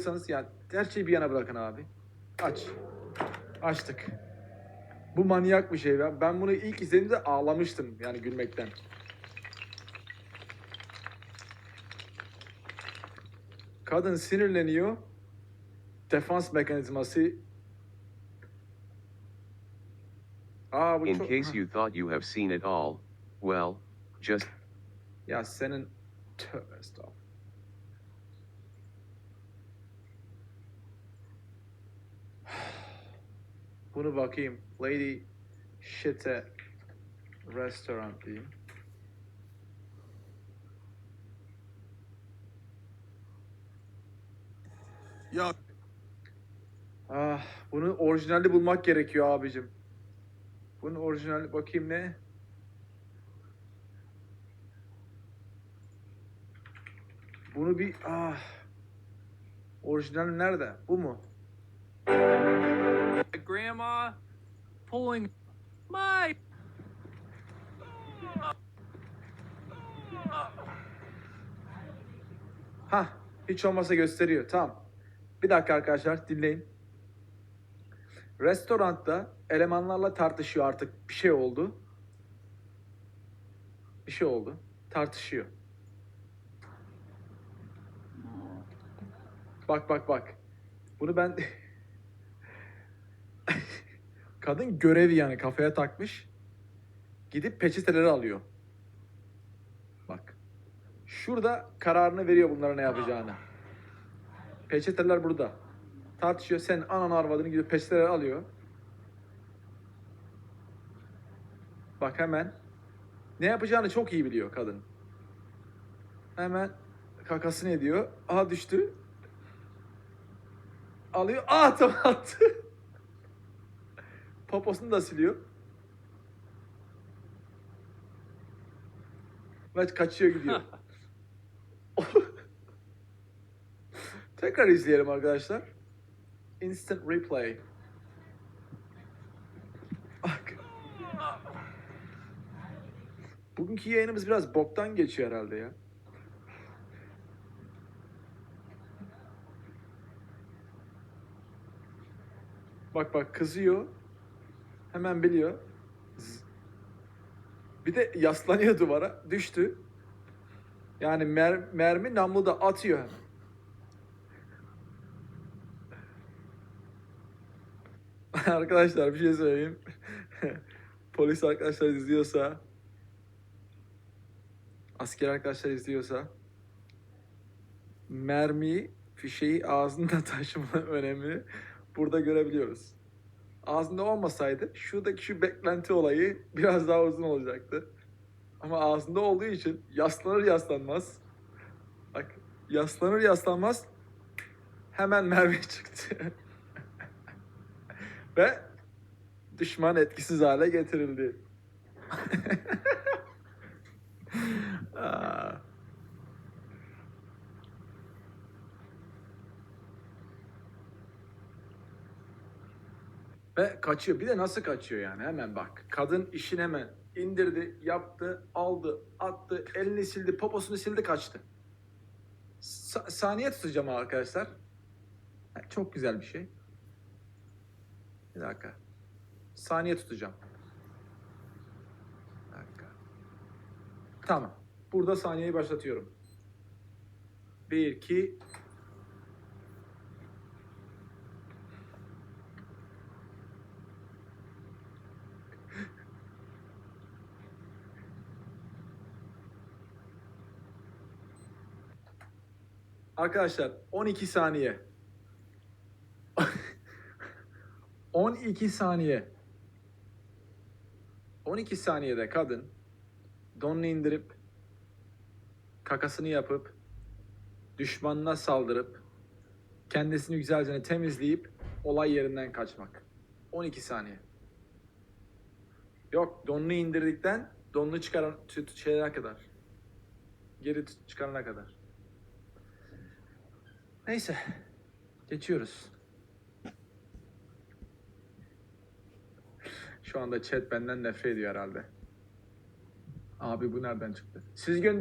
Sanız yani her şeyi bir yana bırakın abi. Aç. Açtık. Bu manyak bir şey. Ben, ben bunu ilk izlediğimde ağlamıştım yani gülmekten. Kadın sinirleniyor. Defans mekanizması. Aa bu In çok... case you thought you have seen it all, well, just Ya senin... Tövbe estağfurullah. Bunu bakayım. Lady Shit'e Restaurant diyeyim. Ya Ah, bunun orijinali bulmak gerekiyor abicim. Bunun orijinali bakayım ne? Bunu bir ah. Orijinali nerede? Bu mu? Grandma pulling my Ha, hiç olmasa gösteriyor. Tamam. Bir dakika arkadaşlar dinleyin. Restoranda elemanlarla tartışıyor artık. Bir şey oldu. Bir şey oldu. Tartışıyor. Bak bak bak. Bunu ben kadın görevi yani kafaya takmış. Gidip peçeteleri alıyor. Bak. Şurada kararını veriyor bunlara ne yapacağını. Peçeteler burada. Tartışıyor. Sen anan arvadını gidip peçeteleri alıyor. Bak hemen. Ne yapacağını çok iyi biliyor kadın. Hemen kakasını ediyor. Aha düştü. Alıyor. Aa tamam attı. Poposunu da siliyor. Ve kaçıyor gidiyor. Tekrar izleyelim arkadaşlar. Instant replay. Bak. Bugünkü yayınımız biraz boktan geçiyor herhalde ya. Bak bak kızıyor. Hemen biliyor. Z- Bir de yaslanıyor duvara. Düştü. Yani mer mermi namlu da atıyor arkadaşlar bir şey söyleyeyim. Polis arkadaşlar izliyorsa asker arkadaşlar izliyorsa mermiyi fişeği ağzında taşıma önemini burada görebiliyoruz. Ağzında olmasaydı şuradaki şu beklenti olayı biraz daha uzun olacaktı. Ama ağzında olduğu için yaslanır yaslanmaz. Bak yaslanır yaslanmaz hemen mermi çıktı. Ve düşman etkisiz hale getirildi. Aa. Ve kaçıyor. Bir de nasıl kaçıyor yani? Hemen bak. Kadın işin hemen indirdi, yaptı, aldı, attı, elini sildi, poposunu sildi, kaçtı. Sa- saniye tutacağım arkadaşlar. Çok güzel bir şey. Bir dakika. Saniye tutacağım. Bir dakika. Tamam. Burada saniyeyi başlatıyorum. Bir, iki... Arkadaşlar 12 saniye. 12 saniye. 12 saniyede kadın donunu indirip kakasını yapıp düşmanına saldırıp kendisini güzelce temizleyip olay yerinden kaçmak. 12 saniye. Yok donunu indirdikten donunu çıkaran şeylere kadar. Geri çıkarana kadar. Neyse. Geçiyoruz. Şu anda chat benden nefret ediyor herhalde. Abi bu nereden çıktı? Siz gönder